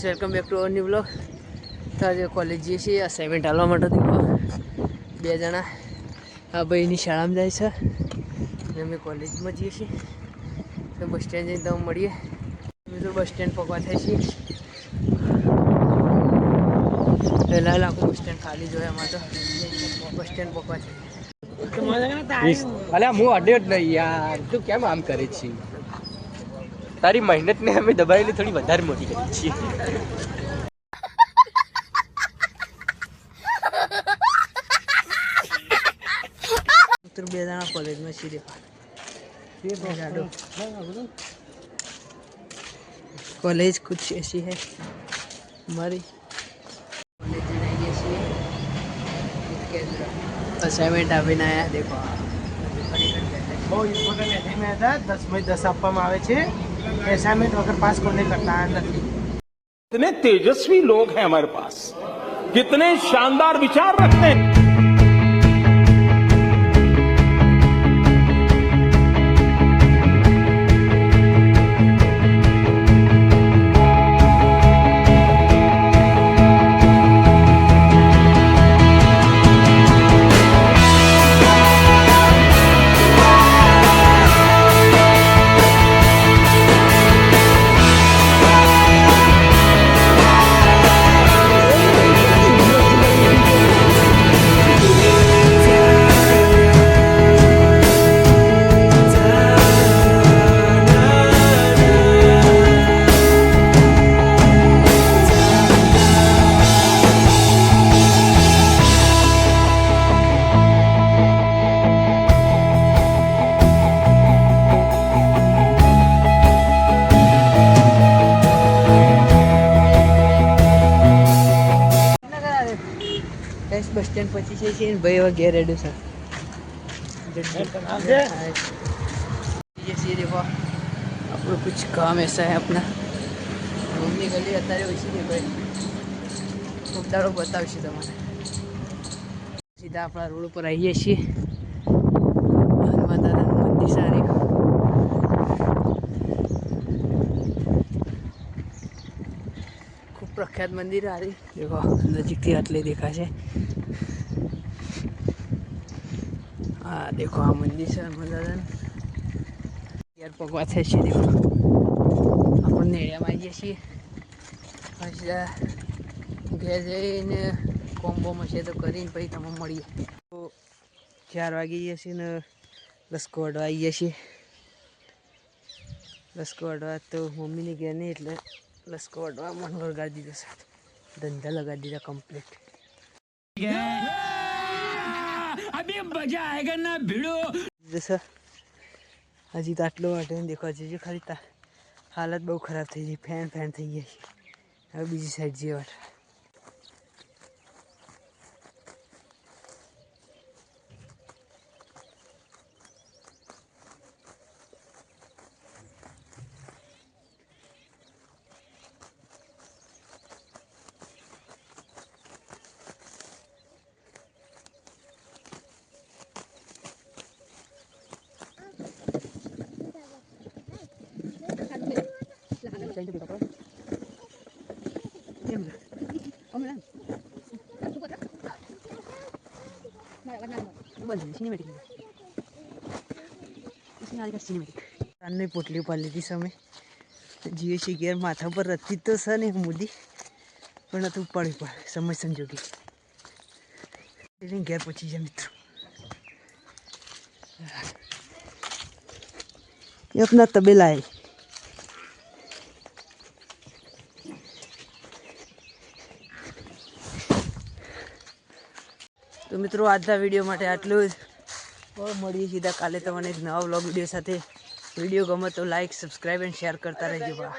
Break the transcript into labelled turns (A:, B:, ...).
A: Guys welcome back to our new blog તો આજે college જઈએ છીએ અસાઇનમેન્ટ હાલવા માટે દેખો બે જણા આ ભાઈની શાળામાં જાય છે. અને અમે કોલેજમાં જઈએ છીએ. તો બસ સ્ટેન્ડ જઈને તમે મળીએ. અમે તો બસ સ્ટેન્ડ પકવા થાય છીએ પહેલાં લાખો બસ સ્ટેન્ડ ખાલી જોયા માં તો. બસ સ્ટેન્ડ પકવા છે
B: અલ્યા, હું અડ્યો જ નહીં યાર. તું કેમ આમ કરે છે? તારી મહેનત ને અમે દબાઈને થોડી વધારે મોટી કરી છીએ.
A: બે દાણા કોલેજમાં છીએ કોલેજ કુછ એસી હે. મારી. કોલેજ જઈએ છીએ અસાઇનમેન્ટ આપીને આવ્યા દેખો.
C: બહુ ઇમ્પોર્ટન્ટ એસાઇનમેન્ટ હતા. દસમાં દસ આપવામાં આવે છે. असाइनमेंट वगैरह पास कौन नहीं करता है
D: कितने तेजस्वी लोग हैं हमारे पास कितने शानदार विचार रखते हैं
A: બસ સ્ટેન્ડ પછી છે ને ભાઈ હવે ઘેર રેડું છે. આપણું કુછ કામ એસા હે આપના. ઘૂમની ગલી અત્યારે ઓછી છે ભાઈ. ખૂબ દાડો બતાવશે તમને. સીધા આપણા રોડ ઉપર આવીએ છીએ. હનુમાન દાદાનું મંદિર સારી ખૂબ પ્રખ્યાત મંદિર સારી દેખો નજીકથી આટલે દેખાશે હા દેખો આ મંદિર છે દાદાનું યાર પગવા થાય છે દેખો. આપણને એરિયામાં આવીએ છીએ. પછી ઘેર જઈને કોમ્બોમાં છે તો કરીને પછી તમે મળીએ. તો ચાર વાગી જઈએ છીએ ને લસકો અડવા આવીએ છીએ. લસકો અડવા તો મમ્મીને ઘેર નહીં એટલે લસકો અડવા મન ગાડી દીધો સાથે ધંધા લગાડી દીધા કમ્પ્લીટ જશે હજી તો આટલો વાટે દેખવા જઈએ ખાલી તા હાલત બહુ ખરાબ થઈ ગઈ ફેન ફેન થઈ ગઈ હવે બીજી સાઈડ જઈએ વાટ જઈ જતો એમ હમણાં કાનની પોટલી ઉપાડી લીધી સામે જીએ છે ગેર માથા પર રચતી તો છે ને મોદી પણ હતું પડી પડે સમજ સમજોગી એટલે ઘેર પહોંચી જાય મિત્રો એક ના તબેલા આવી તો મિત્રો, આજના વીડિયો માટે આટલું જ. મળીએ સીધા કાલે તમને એક નવા વ્લોગ વીડિયો સાથે. વીડિયો ગમે તો લાઇક સબસ્ક્રાઈબ એન્ડ શેર કરતા રહેજો.